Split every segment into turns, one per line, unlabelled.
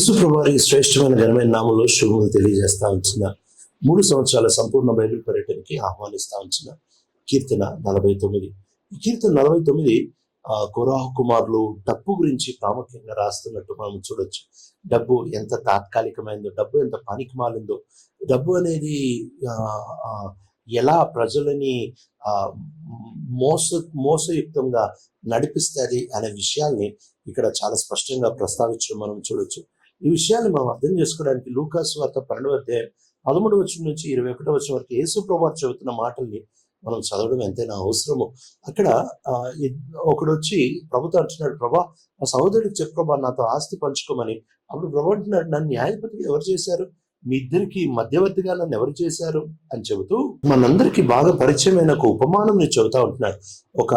యేసు శ్రేష్టమైన ఘనమైన నామంలో శుభములు తెలియజేస్తా ఉంచిన మూడు సంవత్సరాల సంపూర్ణ బైబిల్ పర్యటనకి ఆహ్వానిస్తా ఉంచిన కీర్తన నలభై తొమ్మిది. ఈ కీర్తన నలభై తొమ్మిది ఆ, కుమారులు డబ్బు గురించి ప్రాముఖ్యంగా రాస్తున్నట్టు మనం చూడొచ్చు. డబ్బు ఎంత తాత్కాలికమైందో డబ్బు ఎంత పనికి మాలిందో డబ్బు అనేది ఎలా ప్రజలని ఆ, మోస మోసయుక్తంగా నడిపిస్తుంది అనే విషయాల్ని ఇక్కడ చాలా స్పష్టంగా ప్రస్తావించడం మనం చూడొచ్చు. ఈ విషయాన్ని మనం అర్థం చేసుకోవడానికి లూకాస్ వార్త పన్నెండవ అధ్యాయం పదమూడు వచ్చిన నుంచి ఇరవై ఒకటో వచ్చిన వరకు యేసు ప్రభావం చెబుతున్న మాటల్ని మనం చదవడం ఎంతైనా అవసరము. అక్కడ ఒకడు వచ్చి ప్రభుతో అంటున్నాడు ప్రభా ఆ సహోదరుడికి చెప్పు ప్రభా నాతో ఆస్తి పంచుకోమని. అప్పుడు ప్రభు అంటున్నాడు నన్ను న్యాయపతిగా ఎవరు చేశారు? మీ ఇద్దరికి మధ్యవర్తిగా నన్ను ఎవరు చేశారు? అని చెబుతూ మనందరికీ బాగా పరిచయమైన ఒక ఉపమానం నేను చెబుతా ఉంటున్నాడు. ఒక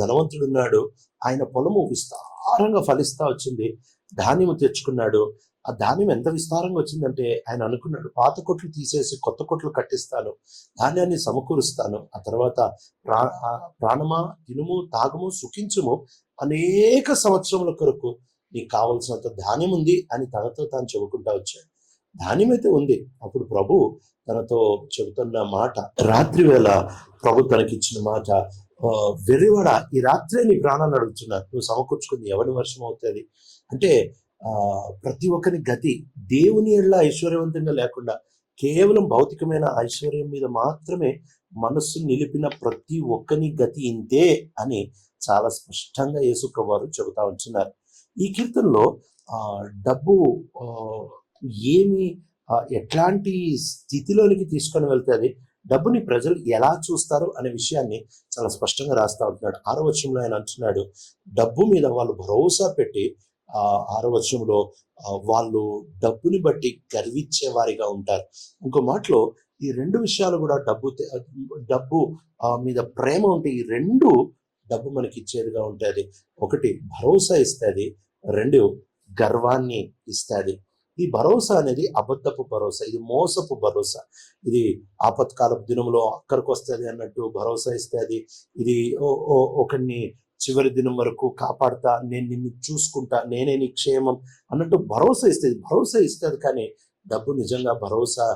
ధనవంతుడు ఉన్నాడు ఆయన పొలము విస్తారంగా ఫలిస్తా వచ్చింది ధాన్యము తెచ్చుకున్నాడు ఆ ధాన్యం ఎంత విస్తారంగా వచ్చిందంటే ఆయన అనుకున్నాడు పాత కొట్లు తీసేసి కొత్త కొట్లు కట్టిస్తాను ధాన్యాన్ని సమకూరుస్తాను ఆ తర్వాత ప్రా ఆ ప్రాణమా తినుము తాగము సుఖించుము అనేక సంవత్సరముల కొరకు నీకు కావలసినంత ధాన్యం ఉంది అని తనతో తాను చెబుకుంటా వచ్చాడు. ధాన్యం అయితే ఉంది. అప్పుడు ప్రభు తనతో చెబుతున్న మాట రాత్రి వేళ ప్రభు తనకిచ్చిన మాట వెర్రివాడ ఈ రాత్రే నీ ప్రాణాన్ని అడుగుతున్నా నువ్వు సమకూర్చుకుంది ఎవరి వర్షం అవుతుంది అంటే ప్రతి ఒక్కరి గతి దేవుని ఎళ్ళ ఐశ్వర్యవంతంగా లేకుండా కేవలం భౌతికమైన ఐశ్వర్యం మీద మాత్రమే మనస్సు నిలిపిన ప్రతి ఒక్కని గతి ఇంతే అని చాలా స్పష్టంగా యేసు వారు చెబుతా ఉంటున్నారు. ఈ కీర్తనలో డబ్బు ఏమి ఎట్లాంటి స్థితిలోనికి తీసుకొని వెళ్తుంది డబ్బుని ప్రజలు ఎలా చూస్తారు అనే విషయాన్ని చాలా స్పష్టంగా రాస్తా ఉంటున్నాడు. ఆరో వచనంలో ఆయన అంటున్నాడు డబ్బు మీద వాళ్ళు భరోసా పెట్టి ఆరో వచనంలో వాళ్ళు డబ్బుని బట్టి గర్వించే వారిగా ఉంటారు. ఇంకో మాటలో ఈ రెండు విషయాలు కూడా డబ్బు డబ్బు మీద ప్రేమ ఉంటే ఈ రెండు డబ్బు మనకి ఇచ్చేదిగా ఉంటుంది. ఒకటి భరోసా ఇస్తుంది రెండు గర్వాన్ని ఇస్తుంది. ఈ భరోసా అనేది అబద్ధపు భరోసా ఇది మోసపు భరోసా. ఇది ఆపత్కాలపు దినంలో అక్కడికి వస్తుంది అన్నట్టు భరోసా ఇస్తుంది. ఇది ఓ- ఓ- ఒకరిని చివరి దినం వరకు కాపాడుతా నేను నిన్ను చూసుకుంటా నేనే నీ క్షేమం అన్నట్టు భరోసా ఇస్తుంది భరోసా ఇస్తుంది కానీ డబ్బు నిజంగా భరోసా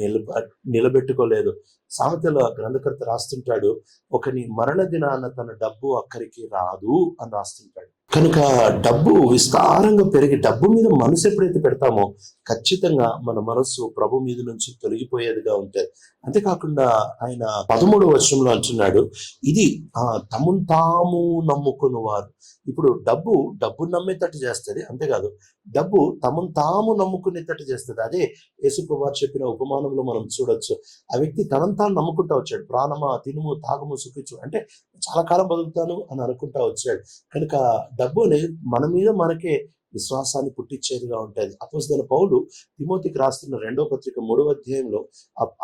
నిలబ నిలబెట్టుకోలేదు. సామెతలో గ్రంథకర్త రాస్తుంటాడు ఒకని మరణ దినాన తన డబ్బు అక్కడికి రాదు అని రాస్తుంటాడు. కనుక డబ్బు విస్తారంగా పెరిగి డబ్బు మీద మనసు ఎప్పుడైతే పెడతామో ఖచ్చితంగా మన మనస్సు ప్రభు మీద నుంచి తొలగిపోయేదిగా ఉంటుంది. అంతేకాకుండా ఆయన పదమూడు వర్షంలో అంటున్నాడు ఇది ఆ తమను తాము నమ్ముకుని వారు ఇప్పుడు డబ్బు డబ్బు నమ్మేటట్టు చేస్తుంది అంతేకాదు డబ్బు తమను తాము నమ్ముకునేటట్టు చేస్తుంది. అదే యేసుప్రభు చెప్పిన ఉపమానంలో మనం చూడొచ్చు. ఆ వ్యక్తి తనను తాను నమ్ముకుంటా వచ్చాడు. ప్రాణమా తినుము తాగము సుఖించు అంటే చాలా కాలం బతుకుతాను అని అనుకుంటా వచ్చాడు. కనుక డబ్బు అనేది మన మీద మనకే విశ్వాసాన్ని పుట్టించేదిగా ఉంటుంది అపోజిన పౌలు తిమోతికి రాస్తున్న రెండో పత్రిక మూడవ అధ్యాయంలో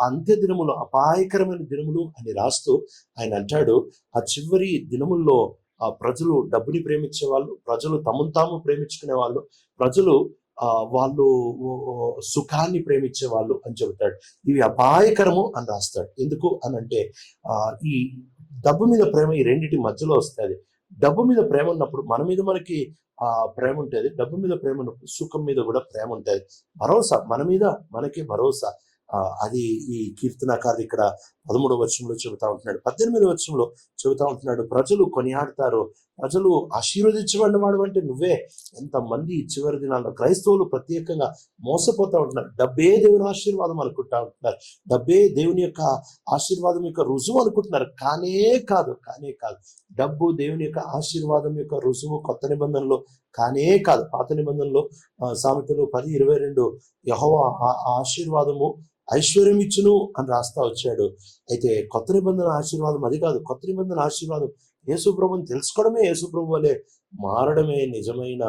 అంత్య దినములు అపాయకరమైన దినములు అని రాస్తూ ఆయన అంటాడు ఆ చివరి దినముల్లో ఆ ప్రజలు డబ్బుని ప్రేమించే వాళ్ళు ప్రజలు తమను తాము ప్రేమించుకునే వాళ్ళు ప్రజలు ఆ వాళ్ళు సుఖాన్ని ప్రేమించే వాళ్ళు అని చెబుతాడు. ఇవి అపాయకరము అని రాస్తాడు. ఎందుకు అని అంటే ఆ ఈ డబ్బు మీద ప్రేమ ఈ రెండింటి మధ్యలో వస్తుంది. డబ్బు మీద ప్రేమ ఉన్నప్పుడు మన మీద మనకి ఆ ప్రేమ ఉంటుంది. డబ్బు మీద ప్రేమ ఉన్నప్పుడు సుఖం మీద కూడా ప్రేమ ఉంటుంది. భరోసా మన మీద మనకి భరోసా. అది ఈ కీర్తనకారుడు ఇక్కడ పదమూడవ వర్షంలో చెబుతా ఉంటున్నాడు. పద్దెనిమిదవ వర్షంలో చెబుతా ఉంటున్నాడు ప్రజలు కొనియాడతారు. ప్రజలు ఆశీర్వదించబడిన వాడు అంటే నువ్వే. ఎంతమంది చివరి దినాల్లో క్రైస్తవులు ప్రత్యేకంగా మోసపోతా ఉంటున్నారు. డబ్బే దేవుని ఆశీర్వాదం అనుకుంటా ఉంటున్నారు. డబ్బే దేవుని యొక్క ఆశీర్వాదం యొక్క రుజువు అనుకుంటున్నారు. కానే కాదు కానే కాదు. డబ్బు దేవుని యొక్క ఆశీర్వాదం యొక్క రుజువు కొత్త నిబంధనలో కానే కాదు పాత నిబంధనలో సామెతలు పది ఇరవై రెండు యహో ఆశీర్వాదము ఐశ్వర్యం ఇచ్చును అని రాస్తా వచ్చాడు. అయితే కొత్త నిబంధన ఆశీర్వాదం అది కాదు కొత్త నిబంధన ఆశీర్వాదం యేసుప్రభుని తెలుసుకోవడమే యేసుప్రభు వలె మారడమే నిజమైన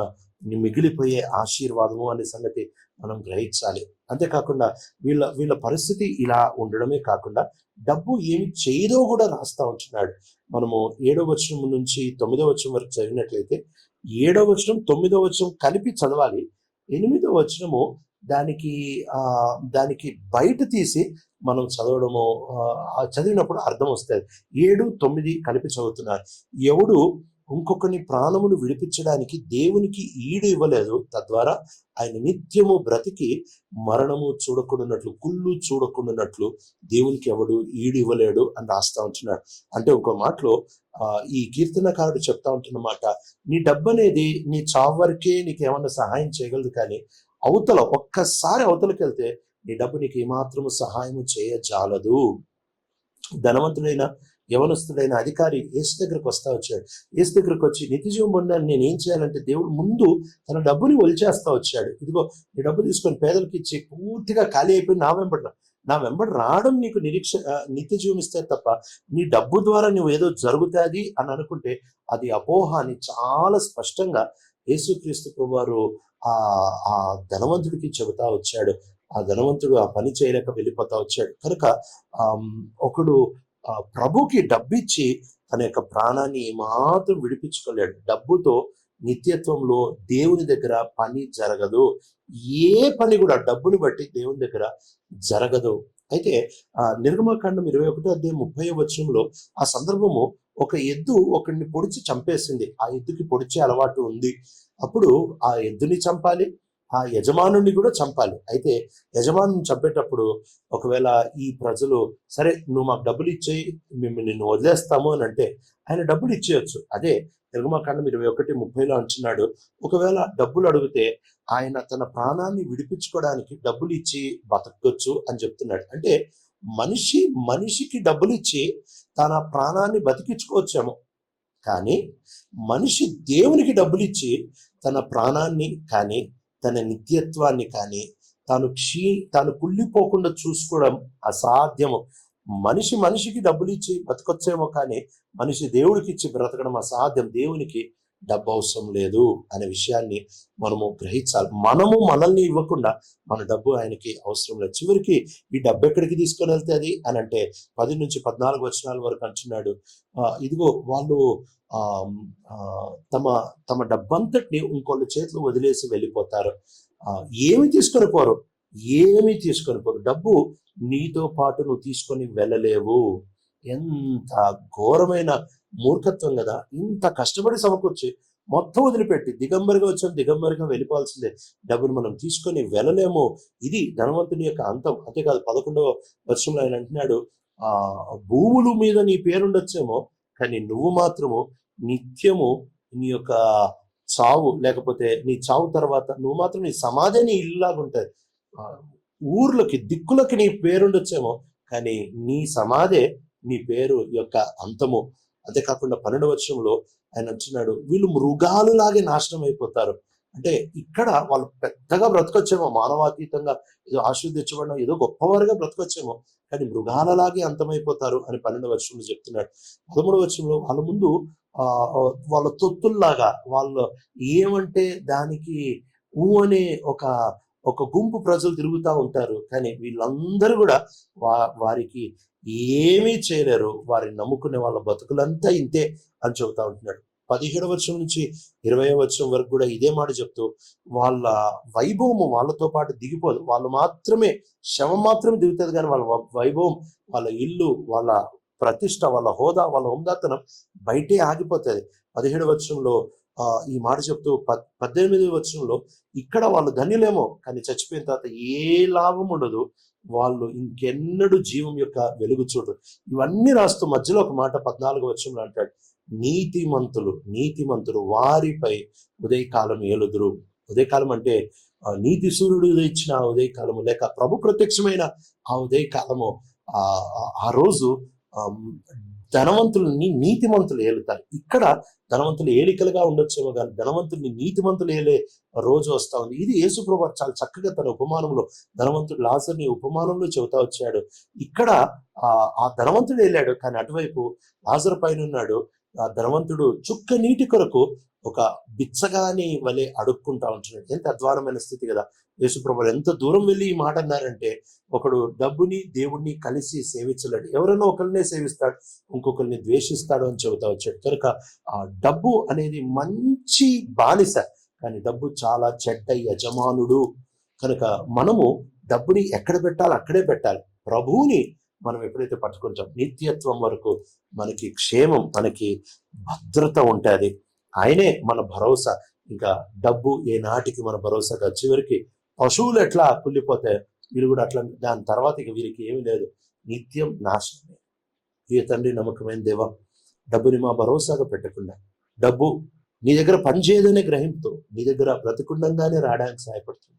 మిగిలిపోయే ఆశీర్వాదము అనే సంగతి మనం గ్రహించాలి. అంతేకాకుండా వీళ్ళ వీళ్ళ పరిస్థితి ఇలా ఉండడమే కాకుండా డబ్బు ఏమి చేయదో కూడా రాస్తా ఉంటున్నాడు. మనము ఏడో వచనం నుంచి తొమ్మిదో వచనం వరకు చదివినట్లయితే ఏడవ వచనం తొమ్మిదో వచనం కలిపి చదవాలి. ఎనిమిదో వచనము దానికి దానికి బయట తీసి మనం చదవడము చదివినప్పుడు అర్థం వస్తుంది. ఏడు తొమ్మిది కలిపి చదువుతున్నారు. ఎవడు ఇంకొకని ప్రాణమును విడిపించడానికి దేవునికి ఈడు ఇవ్వలేదు. తద్వారా ఆయన నిత్యము బ్రతికి మరణము చూడకుండాన్నట్లు కుళ్ళు చూడకుండాన్నట్లు దేవునికి ఎవడు ఈడు ఇవ్వలేడు అని రాస్తా ఉంటున్నాడు. అంటే ఒక మాటలో ఆ, ఈ కీర్తనకారుడు చెప్తా ఉంటున్నమాట నీ డబ్బు అనేది నీ చావరికే వరకే నీకు ఏమన్నా సహాయం చేయగలదు కానీ అవతల ఒక్కసారి అవతలకి వెళ్తే నీ డబ్బు నీకు ఏమాత్రము సహాయం చేయజాలదు. ధనవంతుడైన యవనస్తుడైన అధికారి యేసు దగ్గరకు వస్తా వచ్చాడు. యేసు దగ్గరకు వచ్చి నిత్యజీవం పొందాను నేను ఏం చేయాలంటే దేవుడు ముందు తన డబ్బుని ఒలిచేస్తా వచ్చాడు. ఇదిగో నీ డబ్బు తీసుకొని పేదలకు ఇచ్చి పూర్తిగా ఖాళీ అయిపోయి నా వెంబడి రా. నా వెంబడి రావడం నీకు నిరీక్ష ఆ, నిత్య ఇస్తే తప్ప నీ డబ్బు ద్వారా నువ్వు ఏదో జరుగుతుంది అని అనుకుంటే అది అపోహ అని చాలా స్పష్టంగా యేసుక్రీస్తు వారు ఆ ఆ ధనవంతుడికి చెబుతా వచ్చాడు. ఆ ధనవంతుడు ఆ పని చేయలేక వెళ్ళిపోతా వచ్చాడు. కనుక ఒకడు ఆ ప్రభుకి డబ్బిచ్చి తన యొక్క ప్రాణాన్ని ఏమాత్రం విడిపించుకోలేడు. డబ్బుతో నిత్యత్వంలో దేవుని దగ్గర పని జరగదు. ఏ పని కూడా డబ్బుని బట్టి దేవుని దగ్గర జరగదు. అయితే ఆ నిర్గమకాండం ఇరవై ఒకటో అధ్యాయం ముప్పై వచనంలో ఆ సందర్భము ఒక ఎద్దు ఒకరిని పొడిచి చంపేసింది. ఆ ఎద్దుకి పొడిచే అలవాటు ఉంది. అప్పుడు ఆ ఎద్దుని చంపాలి ఆ యజమానుని కూడా చంపాలి. అయితే యజమానుని చంపేటప్పుడు ఒకవేళ ఈ ప్రజలు సరే నువ్వు మాకు డబ్బులు ఇచ్చేయి మేము నిన్ను వదిలేస్తాము అని అంటే ఆయన డబ్బులు ఇచ్చేయచ్చు. అదే నిర్గమకాండం ఇరవై ఒకటి ముప్పైలో అంటున్నాడు ఒకవేళ డబ్బులు అడిగితే ఆయన తన ప్రాణాన్ని విడిపించుకోవడానికి డబ్బులు ఇచ్చి బతకొచ్చు అని చెప్తున్నాడు. అంటే మనిషి మనిషికి డబ్బులు ఇచ్చి తన ప్రాణాన్ని బతికించుకోవచ్చేమో. కానీ మనిషి దేవునికి డబ్బులు ఇచ్చి తన ప్రాణాన్ని కానీ తన నిత్యత్వాన్ని కానీ తాను క్షీ తాను కుళ్ళిపోకుండా చూసుకోవడం అసాధ్యము. మనిషి మనిషికి డబ్బులు ఇచ్చి బతకొచ్చేమో కానీ మనిషి దేవుడికి ఇచ్చి బ్రతకడం అసాధ్యం. దేవునికి డబ్బు అవసరం లేదు అనే విషయాన్ని మనము గ్రహించాలి. మనము మనల్ని ఇవ్వకుండా మన డబ్బు ఆయనకి అవసరం లేదు. చివరికి ఈ డబ్బు ఎక్కడికి తీసుకొని వెళ్తుంది అని అంటే పది నుంచి పద్నాలుగు వచనాల వరకు అంటున్నాడు. ఇదిగో వాళ్ళు ఆ, తమ తమ డబ్బంతటిని ఇంకోళ్ళ చేతులు వదిలేసి వెళ్ళిపోతారు. ఆ, ఏమి తీసుకొని పోరు? ఏమీ తీసుకొని పోరు? డబ్బు నీతో పాటు నువ్వు తీసుకొని వెళ్ళలేవు. ఎంత ఘోరమైన మూర్ఖత్వం కదా. ఇంత కష్టపడి సమకూర్చి మొత్తం వదిలిపెట్టి దిగంబరిగా వచ్చాం దిగంబరిగా వెళ్ళిపోవాల్సిందే. డబ్బును మనం తీసుకొని వెళ్ళలేము. ఇది ధనవంతుని యొక్క అంతం. అంతేకాదు పదకొండవ వర్షంలో ఆయన అంటున్నాడు ఆ భూముల మీద నీ పేరుండొచ్చేమో కానీ నువ్వు మాత్రము నిత్యము నీ యొక్క చావు లేకపోతే నీ చావు తర్వాత నువ్వు మాత్రం నీ సమాధి నీ ఇల్లులాగా ఉంటుంది ఊర్లకి దిక్కులకి నీ పేరుండొచ్చేమో కానీ నీ సమాధే మీ పేరు యొక్క అంతము. అంతేకాకుండా పన్నెండు వర్షంలో ఆయన అంటున్నాడు వీళ్ళు మృగాలు లాగే నాశనం అయిపోతారు. అంటే ఇక్కడ వాళ్ళు పెద్దగా బ్రతకొచ్చేమో మానవాతీతంగా ఏదో ఆశీర్దించబడడం ఏదో గొప్పవారుగా బ్రతకొచ్చేమో కానీ మృగాలలాగే అంతమైపోతారు అని పన్నెండు వర్షంలో చెప్తున్నాడు. పదమూడు వర్షంలో వాళ్ళ ముందు ఆ ఆ, వాళ్ళ తొత్తుల్లాగా వాళ్ళు ఏమంటే దానికి ఊ అనే ఒక ఒక గుంపు ప్రజలు తిరుగుతూ ఉంటారు. కానీ వీళ్ళందరూ కూడా వా వారికి ఏమీ చేయలేరు. వారిని నమ్ముకునే వాళ్ళ బతుకులంతా ఇంతే అని చెబుతా ఉంటున్నాడు. పదిహేడు వర్షం నుంచి ఇరవై వర్షం వరకు కూడా ఇదే మాట చెప్తూ వాళ్ళ వైభవము వాళ్ళతో పాటు దిగిపోదు. వాళ్ళు మాత్రమే శవం మాత్రమే దిగుతుంది కానీ వాళ్ళ వైభవం వాళ్ళ ఇల్లు వాళ్ళ ప్రతిష్ట వాళ్ళ హోదా వాళ్ళ హోందాతనం బయటే ఆగిపోతుంది. పదిహేడు వర్షంలో ఈ మాట చెప్తూ పద్ పద్దెనిమిది వర్షంలో ఇక్కడ వాళ్ళు ధన్యులేమో కానీ చచ్చిపోయిన తర్వాత ఏ లాభం ఉండదు. వాళ్ళు ఇంకెన్నడూ జీవం యొక్క వెలుగు చూడరు. ఇవన్నీ రాస్తూ మధ్యలో ఒక మాట పద్నాలుగు వచ్చంలో అంటాడు. నీతిమంతులు నీతిమంతులు వారిపై ఉదయకాలం ఏలుదురు. ఉదయకాలం అంటే నీతి సూర్యుడు ఇచ్చిన ఆ ఉదయకాలము లేక ప్రభు ప్రత్యక్షమైన ఆ ఉదయకాలము. ఆ ఆ- రోజు ధనవంతుల్ని నీతిమంతులు ఏలుతారు. ఇక్కడ ధనవంతులు ఏలికలుగా ఉండొచ్చేమో కానీ ధనవంతుల్ని నీతిమంతులు ఏలే రోజు వస్తా ఉంది. ఇది యేసుప్రభు చాలా చక్కగా తన ఉపమానంలో ధనవంతుడు లాజర్ని ఉపమానంలో చెబుతా వచ్చాడు. ఇక్కడ ఆ ఆ ధనవంతుడు వెళ్ళాడు కానీ అటువైపు లాజర్ పైన ఉన్నాడు ఆ ధనవంతుడు చుక్క నీటి కొరకు ఒక బిచ్చగాని వలె అడుక్కుంటా ఉంటున్నాడు. ఎంత అద్వారమైన స్థితి కదా. యేసుప్రభు ఎంత దూరం వెళ్ళి ఈ మాట అన్నారంటే ఒకడు డబ్బుని దేవుణ్ణి కలిసి సేవించలేడు. ఎవరైనా ఒకరినే సేవిస్తాడు ఇంకొకరిని ద్వేషిస్తాడు అని చెబుతా వచ్చాడు. కనుక ఆ డబ్బు అనేది మంచి బానిస కానీ డబ్బు చాలా చెడ్డ యజమానుడు. కనుక మనము డబ్బుని ఎక్కడ పెట్టాలి అక్కడే పెట్టాలి. ప్రభువుని మనం ఎప్పుడైతే పట్టుకుంటాం నిత్యత్వం వరకు మనకి క్షేమం మనకి భద్రత ఉంటుంది. ఆయనే మన భరోసా. ఇంకా డబ్బు ఏ నాటికి మన భరోసాగా చివరికి పశువులు ఎట్లా కుళ్ళిపోతే వీరు కూడా అట్లా దాని తర్వాత ఇక వీరికి ఏమీ లేదు. నిత్యం నాశనమే. ఈ తండ్రి నమ్మకమైన దేవా డబ్బుని మా భరోసాగా పెట్టకుండా డబ్బు నీ దగ్గర పనిచేయదనే గ్రహింపుతో నీ దగ్గర బ్రతికుండంగానే రావడానికి సహాయపడుతుంది.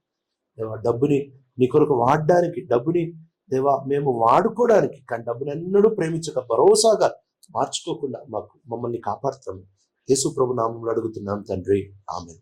డబ్బుని నీ కొరకు వాడడానికి డబ్బుని దేవా మేము వాడుకోవడానికి కానీ డబ్బునెన్నడూ ప్రేమించక భరోసాగా మార్చుకోకుండా మాకు మమ్మల్ని కాపాడుతాము. యేసు ప్రభు నామంలో అడుగుతున్నాం తండ్రి. ఆమె